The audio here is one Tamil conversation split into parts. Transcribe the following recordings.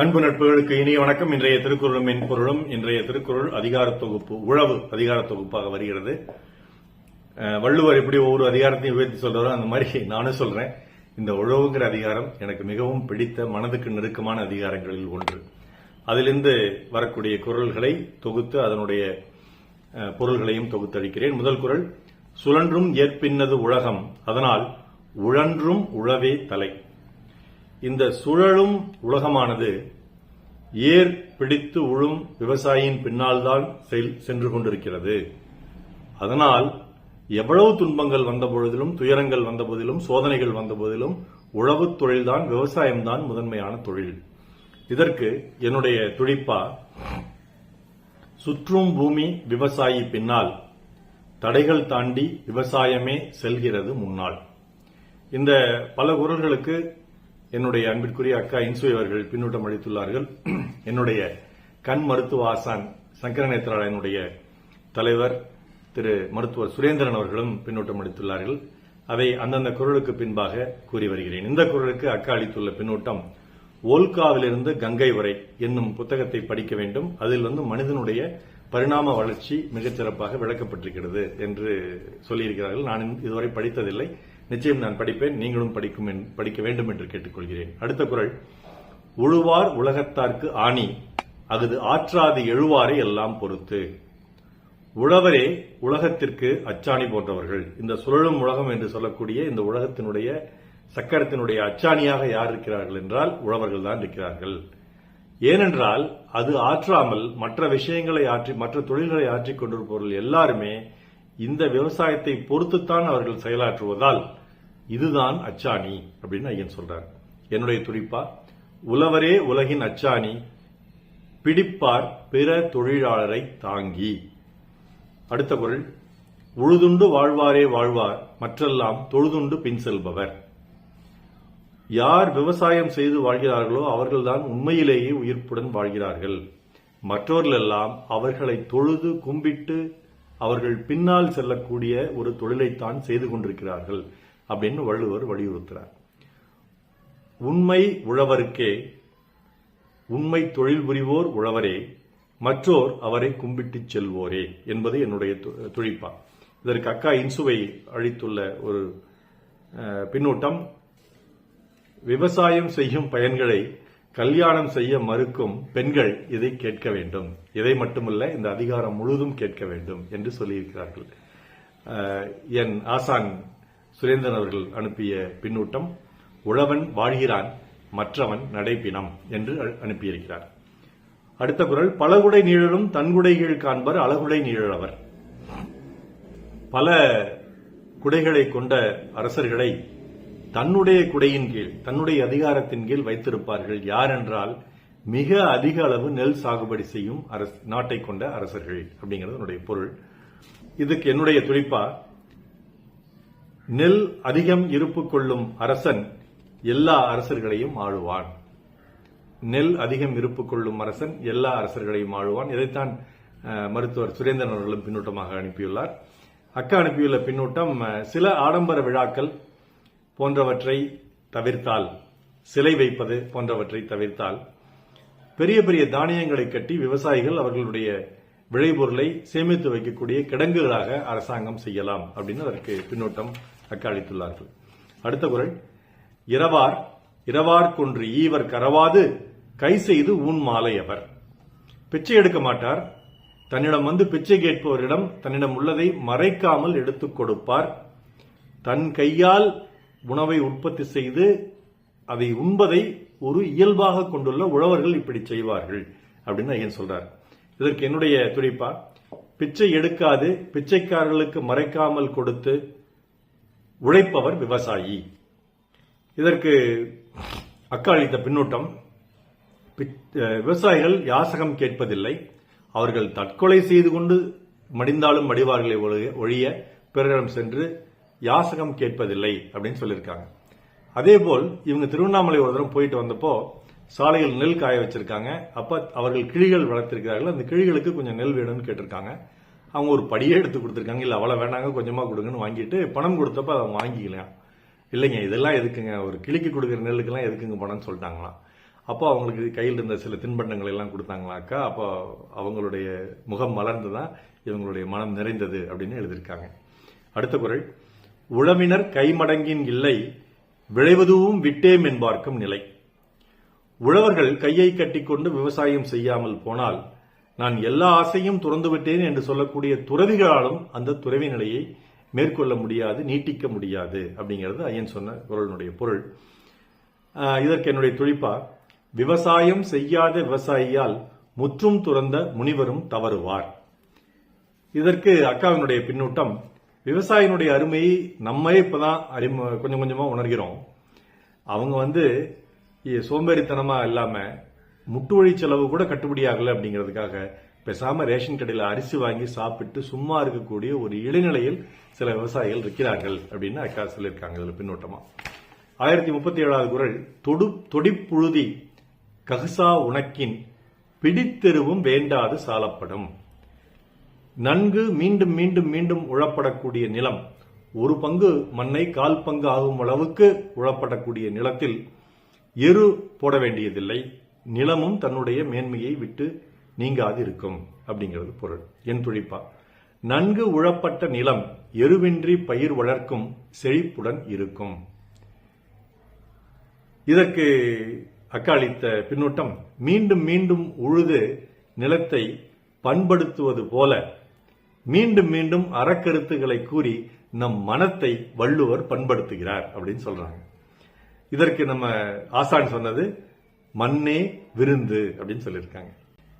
அன்பு நட்புகளுக்கு இனிய வணக்கம். இன்றைய திருக்குறளும் மென்பொருளும் இன்றைய திருக்குறள் அதிகார தொகுப்பு உழவு அதிகார தொகுப்பாக வருகிறது. வள்ளுவர் எப்படி ஒவ்வொரு அதிகாரத்தையும் உயர்த்தி சொல்றாரோ அந்த மாதிரி நானும் சொல்றேன். இந்த உழவுங்கிற அதிகாரம் எனக்கு மிகவும் பிடித்த மனதுக்கு நெருக்கமான அதிகாரங்களில் ஒன்று. அதிலிருந்து வரக்கூடிய குரல்களை தொகுத்து அதனுடைய பொருள்களையும் தொகுத்தளிக்கிறேன். முதல் குரல் சுழன்றும் ஏற்பின்னது உலகம் அதனால் உழன்றும் உழவே தலை. இந்த சுழலும் உலகமானது ஏர் பிடித்து உழும் விவசாயியின் பின்னால்தான் செல்- சென்று கொண்டிருக்கிறது. அதனால் எவ்வளவு துன்பங்கள் வந்த பொழுதிலும் துயரங்கள் வந்த போதிலும் சோதனைகள் வந்த போதிலும் உழவுத் தொழில்தான் விவசாயம்தான் முதன்மையான தொழில். இதற்கு என்னுடைய துடிப்பா சுற்றும் பூமி விவசாயி பின்னால் தடைகள் தாண்டி விவசாயமே செல்கிறது முன்னால். இந்த பல குரல்களுக்கு என்னுடைய அன்பிற்குரிய அக்கா இன்சுவை அவர்கள் பின்னூட்டம் அளித்துள்ளார்கள். என்னுடைய கண் மருத்துவ ஆசான் சங்கரநேத்ராலயனுடைய தலைவர் திரு மருத்துவர் சுரேந்திரன் அவர்களும் பின்னூட்டம் அளித்துள்ளார்கள். அதை அந்தந்த குரலுக்கு பின்பாக கூறி வருகிறேன். இந்த குரலுக்கு அக்கா அளித்துள்ள பின்னூட்டம் ஓல்காவிலிருந்து கங்கை வரை என்னும் புத்தகத்தை படிக்க வேண்டும். அதில் வந்து மனிதனுடைய பரிணாம வளர்ச்சி மிகச்சிறப்பாக விளக்கப்பட்டிருக்கிறது என்று சொல்லியிருக்கிறார்கள். நான் இதுவரை படித்ததில்லை. நிச்சயம் நான் படிப்பேன் நீங்களும் படிக்கும் படிக்க வேண்டும் என்று கேட்டுக்கொள்கிறேன். அடுத்த குரல். உழுவார் உலகத்தார்க்கு ஆணி அகுது ஆற்றாது எழுவாரை எல்லாம் பொறுத்து. உழவரே உலகத்திற்கு அச்சாணி போன்றவர்கள். இந்த சுழலும் உலகம் என்று சொல்லக்கூடிய இந்த உலகத்தினுடைய சக்கரத்தினுடைய அச்சாணியாக யார் இருக்கிறார்கள் என்றால் உழவர்கள் தான் இருக்கிறார்கள். ஏனென்றால் அது ஆற்றாமல் மற்ற விஷயங்களை ஆற்றி மற்ற தொழில்களை ஆற்றிக் கொண்டிருப்பவர்கள் எல்லாருமே இந்த விவசாயத்தை பொறுத்துத்தான் அவர்கள் செயலாற்றுவதால் இதுதான் அச்சாணி அப்படின்னு ஐயன் சொல்றார். என்னுடைய துடிப்பா உழவரே உலகின் அச்சாணி பிடிப்பார் பிற தொழிலாளரை தாங்கி. அடுத்த குரல் உழுதுண்டு வாழ்வாரே வாழ்வார் மற்றெல்லாம் தொழுதுண்டு பின் செல்பவர். யார் விவசாயம் செய்து வாழ்கிறார்களோ அவர்கள்தான் உண்மையிலேயே உயிர்ப்புடன் வாழ்கிறார்கள். மற்றவர்களெல்லாம் அவர்களை தொழுது கும்பிட்டு அவர்கள் பின்னால் செல்லக்கூடிய ஒரு தொழிலைத்தான் செய்து கொண்டிருக்கிறார்கள். அப்படின்னு வள்ளுவர் வலியுறுத்துறார். உண்மை உழவருக்கே உண்மை தொழில் புரிவோர் உழவரே மற்றோர் அவரை கும்பிட்டுச் செல்வோரே என்பது என்னுடைய துழிப்பா. இதற்கு அக்கா இன்சுவை அளித்துள்ள ஒரு பின்னூட்டம் விவசாயம் செய்யும் பயன்களை கல்யாணம் செய்ய மறுக்கும் பெண்கள் இதை கேட்க வேண்டும். இதை மட்டுமல்ல இந்த அதிகாரம் முழுதும் கேட்க வேண்டும் என்று சொல்லியிருக்கிறார்கள். என் ஆசான் சுரேந்திரன் அவர்கள் அனுப்பிய பின்னூட்டம் உழவன் வாழ்கிறான் மற்றவன் நடைப்பினம் என்று அனுப்பியிருக்கிறார். அடுத்த குரல் பலகுடை நீழலும் தன்குடைகள் காண்பர் அழகுடை நீழலவர் பல குடைகளை கொண்ட அரசர்களை தன்னுடைய குடையின் கீழ் தன்னுடைய அதிகாரத்தின் கீழ் வைத்திருப்பார்கள். யார் என்றால் மிக அதிக அளவு நெல் சாகுபடி செய்யும் நாட்டை கொண்ட அரசர்கள் அப்படிங்கிறது என்னுடைய பொருள். இதுக்கு என்னுடைய துடிப்பா நெல் அதிகம் இருப்பு கொள்ளும் அரசன் எல்லா அரசர்களையும் ஆளுவான். நெல் அதிகம் இருப்பு கொள்ளும் அரசன் எல்லா அரசர்களையும் ஆளுவான். இதைத்தான் மருத்துவர் சுரேந்திரன் அவர்களும் பின்னூட்டமாக அனுப்பியுள்ளார். அக்கா அனுப்பியுள்ள பின்னூட்டம் சில ஆடம்பர விழாக்கள் போன்றவற்றை தவிர்த்தால் சிலை வைப்பது போன்றவற்றை தவிர்த்தால் பெரிய பெரிய தானியங்களை கட்டி விவசாயிகள் அவர்களுடைய விளைபொருளை சேமித்து வைக்கக்கூடிய கிடங்குகளாக அரசாங்கம் செய்யலாம் அப்படின்னு அதற்கு பின்னூட்டம் அக்கா அளித்துள்ளார்கள் அடுத்த குரல் இரவார் இரவார் கொன்று ஈவர் கரவாது கை செய்து ஊன் மாலை அவர் பிச்சை எடுக்க மாட்டார். தன்னிடம் வந்து பிச்சை கேட்பவரிடம் தன்னிடம் உள்ளதை மறைக்காமல் எடுத்துக் கொடுப்பார். தன் கையால் உணவை உற்பத்தி செய்து அதை உண்பதை ஒரு இயல்பாக கொண்டுள்ள உழவர்கள் இப்படி செய்வார்கள் அப்படின்னு ஐயன் சொல்றார். இதற்கு என்னுடைய துடிப்பா பிச்சை எடுக்காது பிச்சைக்காரர்களுக்கு மறைக்காமல் கொடுத்து உழைப்பவர் விவசாயி. இதற்கு அக்காளித்த பின்னூட்டம். விவசாயிகள் யாசகம் கேட்பதில்லை. அவர்கள் தற்கொலை செய்து கொண்டு மடிந்தாலும் மடிவார்களை ஒழிய- ஒழிய பிறரிடம் சென்று யாசகம் கேட்பதில்லை அப்படின்னு சொல்லியிருக்காங்க. அதே போல் இவங்க திருவண்ணாமலை ஒரு தரம் போயிட்டு வந்தப்போ சாலையில் நெல் காய வச்சிருக்காங்க. அப்ப அவர்கள் கிளிகள் வளர்த்திருக்கிறார்கள். அந்த கிளிகளுக்கு கொஞ்சம் நெல் வேணும்னு கேட்டிருக்காங்க. அவங்க ஒரு படியே எடுத்து கொடுத்துருக்காங்க. இல்லை அவ்வளோ வேணாங்க கொஞ்சமாக கொடுங்கன்னு வாங்கிட்டு பணம் கொடுத்தப்ப அதை வாங்கிக்கலாம் இல்லைங்க இதெல்லாம் எதுக்குங்க? ஒரு கிளிக்கு கொடுக்குற நெல்லுக்கெல்லாம் எதுக்குங்க பணம்னு சொல்லிட்டாங்களாம். அப்போ அவங்களுக்கு கையில் இருந்த சில தின்பண்டங்கள் எல்லாம் கொடுத்தாங்களாக்கா அப்போ அவங்களுடைய முகம் மலர்ந்து தான் இவங்களுடைய மனம் நிறைந்தது அப்படின்னு எழுதியிருக்காங்க. அடுத்த குரல். உழவினர் கைமடங்கின் இல்லை விளைவதுவும் விட்டேம் என்பார்க்கும் நிலை. உழவர்கள் கையை கட்டிக்கொண்டு விவசாயம் செய்யாமல் போனால் நான் எல்லா ஆசையும் துறந்து விட்டேன் என்று சொல்லக்கூடிய துறவிகளாலும் அந்த துறவி நிலையை மேற்கொள்ள முடியாது நீட்டிக்க முடியாது அப்படிங்கிறது ஐயன் சொன்ன குரலினுடைய பொருள். இதற்கு என்னுடைய துழிப்பா விவசாயம் செய்யாத விவசாயியால் முற்றும் துறந்த முனிவரும் தவறுவார். இதற்கு அக்காவினுடைய பின்னூட்டம் விவசாயினுடைய அருமையை நம்மே இப்போதான் அறிமு கொஞ்சம் கொஞ்சமாக உணர்கிறோம். அவங்க வந்து சோம்பேறித்தனமாக இல்லாமல் முட்டு வழி செலவு கூட கட்டுப்படி அப்படிங்கிறதுக்காக பேசாம ரேஷன் கடையில் அரிசி வாங்கி சாப்பிட்டு சும்மா இருக்கக்கூடிய ஒரு இடைநிலையில் சில விவசாயிகள் இருக்கிறார்கள் அப்படின்னு அக்கா சொல்லியிருக்காங்க இதில் பின்னோட்டமா. ஆயிரத்தி முப்பத்தி ஏழாவது குரல் தொடு தொடிப்புழுதி ககுசா உனக்கின் பிடித்தெருவும் வேண்டாது சாலப்படும். நன்கு மீண்டும் மீண்டும் மீண்டும் உழப்படக்கூடிய நிலம் ஒரு பங்கு மண்ணை கால் பங்கு ஆகும் அளவுக்கு உழப்படக்கூடிய நிலத்தில் எரு போட வேண்டியதில்லை. நிலமும் தன்னுடைய மேன்மையை விட்டு நீங்காது இருக்கும் அப்படிங்கிறது பொருள். என் துழிப்பா. நன்கு உழப்பட்ட நிலம் எருவின்றி பயிர் வளர்க்கும் செழிப்புடன் இருக்கும். இதற்கு அக்காளித்த பின்னூட்டம் மீண்டும் மீண்டும் உழுது நிலத்தை பண்படுத்துவது போல மீண்டும் மீண்டும் அறக்கருத்துக்களை கூறி நம் மனத்தை வள்ளுவர் பண்படுத்துகிறார் அப்படின்னு சொல்றாங்க. இதற்கு நம்ம ஆசான் சொன்னது மண்ணே விருந்து அப்படின்னு சொல்லியிருக்காங்க.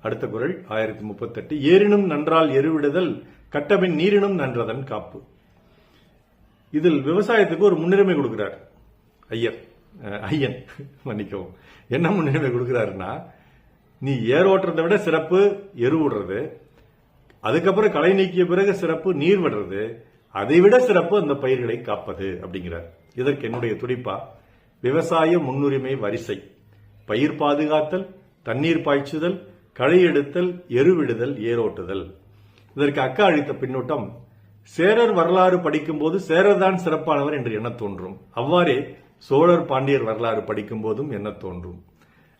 அடுத்த குரல் ஆயிரத்தி முப்பத்தெட்டு. ஏறினும் நன்றால் எருவிடுதல் கட்டபின் நீரினும் நன்றதன் காப்பு. இதில் விவசாயத்துக்கு ஒரு முன்னுரிமை கொடுக்கிறார். ஐயர் ஐயன் மன்னிக்கவும். என்ன முன்னுரிமை கொடுக்கிறாருன்னா நீ ஏர் ஓட்டுறதை விட சிறப்பு எரு விடுறது அதுக்கப்புறம் களை நீக்கிய பிறகு சிறப்பு நீர் விடுறது அதை விட சிறப்பு அந்த பயிர்களை காப்பது அப்படிங்கிறார். இதற்கு என்னுடைய துடிப்பா விவசாய முன்னுரிமை வரிசை. பயிர் பாதுகாத்தல் தண்ணீர் பாய்ச்சுதல் களை எடுத்தல் எருவிடுதல் ஏரோட்டுதல். இதற்கு அக்கா அளித்த பின்னூட்டம் சேரர் வரலாறு படிக்கும்போது சேரர்தான் சிறப்பானவர் என்று எண்ணத் தோன்றும். அவ்வாறே சோழர் பாண்டியர் வரலாறு படிக்கும் போதும் எண்ணத் தோன்றும்.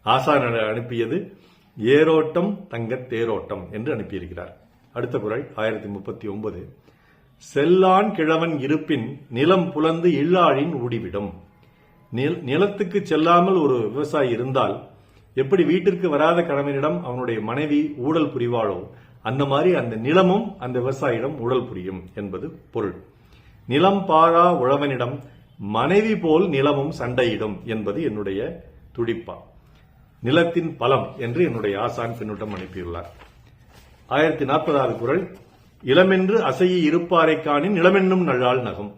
ஆசான் அனுப்பியது ஏரோட்டம் தங்க தேரோட்டம் என்று அனுப்பியிருக்கிறார். அடுத்த குரல் ஆயிரத்தி முப்பத்தி ஒன்பது. செல்லான் கிழவன் இருப்பின் நிலம் புலந்து இல்லாழின் ஊடிவிடும். நிலத்துக்கு செல்லாமல் ஒரு விவசாயி இருந்தால் எப்படி வீட்டிற்கு வராத கணவனிடம் அவனுடைய மனைவி ஊழல் புரிவாளோ அந்த மாதிரி அந்த நிலமும் அந்த விவசாயிடம் ஊழல் புரியும் என்பது பொருள். நிலம் பாரா உழவனிடம் மனைவி போல் நிலமும் சண்டையிடும் என்பது என்னுடைய துடிப்பா. நிலத்தின் பலம் என்று என்னுடைய ஆசான் பின்னூட்டம் அனுப்பியுள்ளார். ஆயிரத்தி நாற்பதாவது குரல் இளமென்று அசைய இருப்பாரை காணி நிலமென்னும் நல்லாள் நகம்.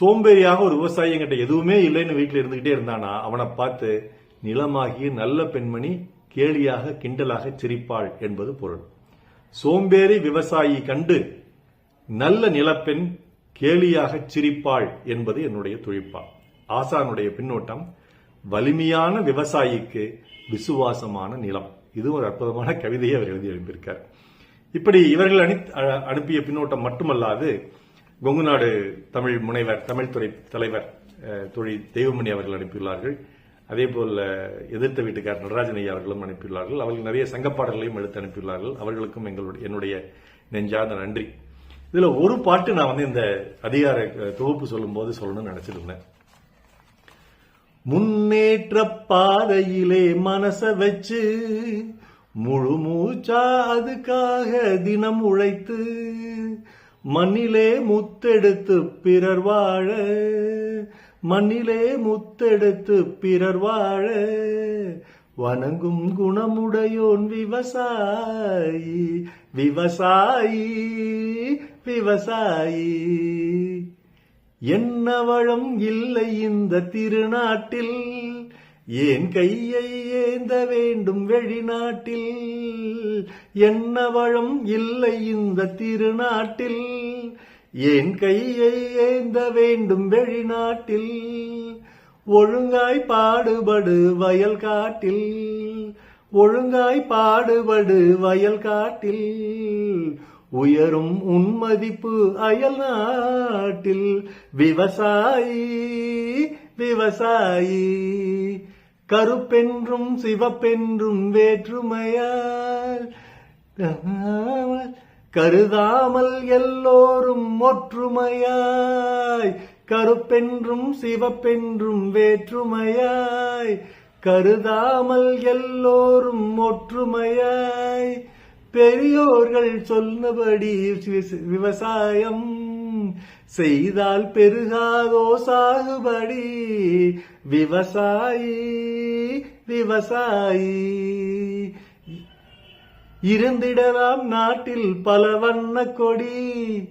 சோம்பேறியாக ஒரு விவசாயி என்கிட்ட எதுவுமே இல்லைன்னு வீட்டில் இருந்துகிட்டே இருந்தானா அவனை பார்த்து நிலமாகிய நல்ல பெண்மணி கேலியாக கிண்டலாக சிரிப்பாள் என்பது பொருள். சோம்பேறி விவசாயி கண்டு நல்ல நிலப்பெண் கேலியாக சிரிப்பாள் என்பது என்னுடைய துழிப்பா. ஆசானுடைய பின்னோட்டம் வலிமையான விவசாயிக்கு விசுவாசமான நிலம். இது ஒரு அற்புதமான கவிதையை அவர் எழுதி எழுப்பியிருக்கார் இப்படி இவர்கள் அ- அனுப்பிய பின்னோட்டம் மட்டுமல்லாது கொங்குநாடு தமிழ் முனைவர் தமிழ் துறை தலைவர் அஹ், தொழில் தெய்வமணி அவர்கள் அனுப்பியுள்ளார்கள். அதே போல் எதிர்த்த வீட்டுக்கார் நடராஜன் ஐயா அவர்களும் அனுப்பியுள்ளார்கள். அவர்கள் நிறைய சங்கப்பாடல்களையும் எடுத்து அனுப்பியுள்ளார்கள். அவர்களுக்கும் எங்களுடைய என்னுடைய நெஞ்சார்ந்த நன்றி. இதுல ஒரு பாட்டு நான் வந்து இந்த அதிகார தொகுப்பு தொகுப்பு சொல்லும்போது சொல்லணும்னு நினைச்சிருந்தேன் முன்னேற்ற பாதையிலே மனச வச்சு முழு மூச்சா அதுக்காக தினம் உழைத்து மண்ணிலே முத்தெடுத்து பிறர் வாழ. மண்ணிலே முத்தெடுத்து பிறர் வாழ. வணங்கும் குணமுடையோன் விவசாயி விவசாயி விவசாயி. என்ன வளம் இல்லை இந்த திருநாட்டில். ஏன் கையை ஏந்த வேண்டும் வெளிநாட்டில்? என்ன வளம் இல்லை இந்த திருநாட்டில்? ஏன் கையை ஏந்த வேண்டும் வெளிநாட்டில்? ஒழுங்காய் பாடுபடு வயல் காட்டில். ஒழுங்காய் பாடுபடு வயல் காட்டில். உயரும் உன் மதிப்பு அயல் நாட்டில். விவசாயி விவசாயி. கருப்பென்றும் சிவப்பென்றும் வேற்றுமையால் கருதாமல் எல்லோரும் ஒற்றுமையாய் கருப்பென்றும் சிவப்பென்றும் வேற்றுமையாய் கருதாமல் எல்லோரும் ஒற்றுமையாய். பெரியோர்கள் சொன்னபடி விவசாயம் செய்தால் பெருகாதோ சாகுபடி. விவசாயி விவசாயி. இருந்திடலாம் நாட்டில் பல வண்ண கொடி.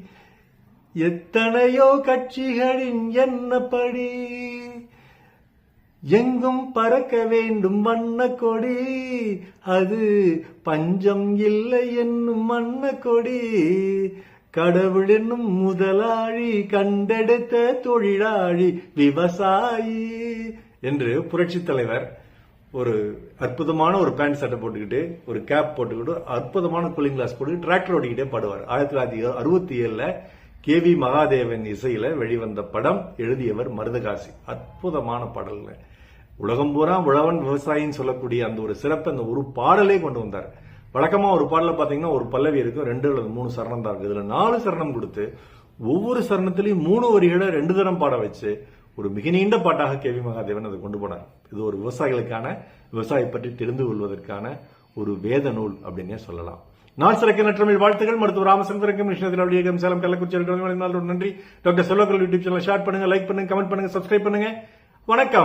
எத்தனையோ கட்சிகளின் என்னப்படி எங்கும் பறக்க வேண்டும் வண்ண கொடி. அது பஞ்சம் இல்லை என்னும் வண்ண கொடி. கடவுள் என்னும் முதலாளி கண்டெடுத்த தொழிலாளி விவசாயி என்று புரட்சித் தலைவர் ஒரு அற்புதமான ஒரு பேண்ட் சட்டை போட்டுக்கிட்டு ஒரு கேப் போட்டுக்கிட்டு அற்புதமான கூலிங் கிளாஸ் போட்டு டிராக்டர் ஓடிக்கிட்டே பாடுவார். ஆயிரத்தி தொள்ளாயிரத்தி அறுபத்தி ஏழுல கே வி மகாதேவன் இசையில வெளிவந்த படம் எழுதியவர் மருதகாசி. அற்புதமான பாடல்கள். உலகம் பூரா உழவன் விவசாயின்னு சொல்லக்கூடிய அந்த ஒரு சிறப்பு அந்த ஒரு பாடலே கொண்டு வந்தார். வழக்கமா ஒரு பாடல பாத்தீங்கன்னா ஒரு பல்லவி இருக்கும் ரெண்டு அல்லது மூணு சரணம் தான் இருக்கு. இதுல நாலு சரணம் கொடுத்து ஒவ்வொரு சரணத்திலையும் மூணு வரிகளை ரெண்டு தரம் பாட வச்சு ஒரு மிக நீண்ட பாட்டாக கே வி மகாதேவன் அதை கொண்டு போனார். இது ஒரு விவசாயிகளுக்கான விவசாயி பற்றி தெரிந்து கொள்வதற்கான ஒரு வேத நூல் அப்படின்னே சொல்லலாம். நான் சிறக்க நற்றமிழ் வாழ்த்துக்கள். மருத்துவர் ராமச்சந்திரன் மிஷனத்தில் சேலம் கள்ளக்குறிச்சி இருக்கிறவங்க நன்றி. Doctor Selvakkal YouTube channel share பண்ணுங்க லைக் பண்ணுங்க கமெண்ட் பண்ணுங்க சப்ஸ்கிரைப் பண்ணுங்க. வணக்கம்.